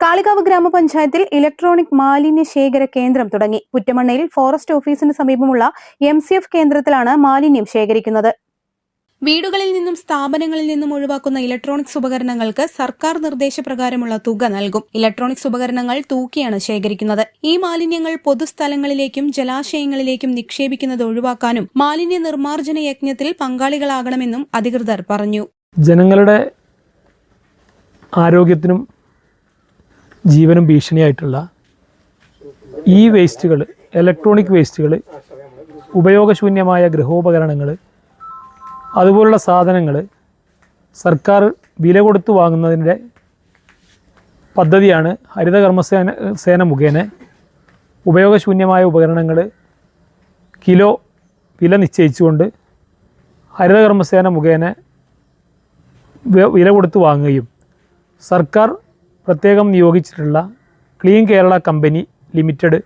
കാളികാവ് ഗ്രാമപഞ്ചായത്തിൽ ഇലക്ട്രോണിക് മാലിന്യ ശേഖര കേന്ദ്രം തുടങ്ങി. പുറ്റമണ്ണയിൽ ഫോറസ്റ്റ് ഓഫീസിന് സമീപമുള്ള എം സി എഫ് കേന്ദ്രത്തിലാണ് മാലിന്യം ശേഖരിക്കുന്നത്. വീടുകളിൽ നിന്നും സ്ഥാപനങ്ങളിൽ നിന്നും ഒഴിവാക്കുന്ന ഇലക്ട്രോണിക്സ് ഉപകരണങ്ങൾക്ക് സർക്കാർ നിർദ്ദേശപ്രകാരമുള്ള തുക നൽകും. ഇലക്ട്രോണിക്സ് ഉപകരണങ്ങൾ തൂക്കിയാണ് ശേഖരിക്കുന്നത്. ഈ മാലിന്യങ്ങൾ പൊതുസ്ഥലങ്ങളിലേക്കും ജലാശയങ്ങളിലേക്കും നിക്ഷേപിക്കുന്നത് ഒഴിവാക്കാനും മാലിന്യ നിർമ്മാർജന യജ്ഞത്തിൽ പങ്കാളികളാകണമെന്നും അധികൃതർ പറഞ്ഞു. ജനങ്ങളുടെ ആരോഗ്യത്തിനും ജീവനും ഭീഷണിയായിട്ടുള്ള ഈ വേസ്റ്റുകൾ ഇലക്ട്രോണിക് വേസ്റ്റുകൾ ഉപയോഗശൂന്യമായ ഗൃഹോപകരണങ്ങൾ അതുപോലുള്ള സാധനങ്ങൾ സർക്കാർ വില കൊടുത്തു വാങ്ങുന്നതിന്റെ പദ്ധതിയാണ് ഹരിതകർമ്മസേന സേന മുഖേന ഉപയോഗശൂന്യമായ ഉപകരണങ്ങൾ കിലോ വില നിശ്ചയിച്ചുകൊണ്ട് ഹരിതകർമ്മസേന മുഖേന വില കൊടുത്ത് വാങ്ങുകയും സർക്കാർ പ്രത്യേകം നിയോഗിച്ചിട്ടുള്ള ക്ലീൻ കേരള കമ്പനി ലിമിറ്റഡ്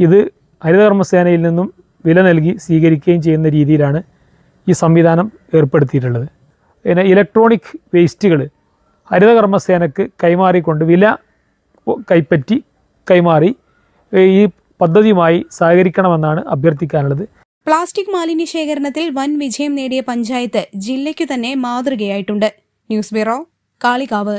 ഇത് ഹരിതകർമ്മസേനയിൽ നിന്നും വില നൽകി സ്വീകരിക്കുകയും ചെയ്യുന്ന രീതിയിലാണ് ഈ സംവിധാനം ഏർപ്പെടുത്തിയിട്ടുള്ളത്. പിന്നെ ഇലക്ട്രോണിക് വേസ്റ്റുകൾ ഹരിതകർമ്മസേനക്ക് കൈമാറിക്കൊണ്ട് വില കൈപ്പറ്റി കൈമാറി ഈ പദ്ധതിയുമായി സഹകരിക്കണമെന്നാണ് അഭ്യർത്ഥിക്കാനുള്ളത്. പ്ലാസ്റ്റിക് മാലിന്യ ശേഖരണത്തിൽ വൻ വിജയം നേടിയ പഞ്ചായത്ത് ജില്ലയ്ക്കു തന്നെ മാതൃകയായിട്ടുണ്ട്. News bureau Kalikavu.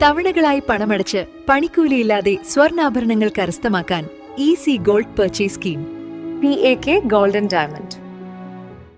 തവണകളായി പണമടച്ച് പണിക്കൂലിയില്ലാതെ സ്വർണാഭരണങ്ങൾ കരസ്ഥമാക്കാൻ easy gold purchase scheme P A K golden diamond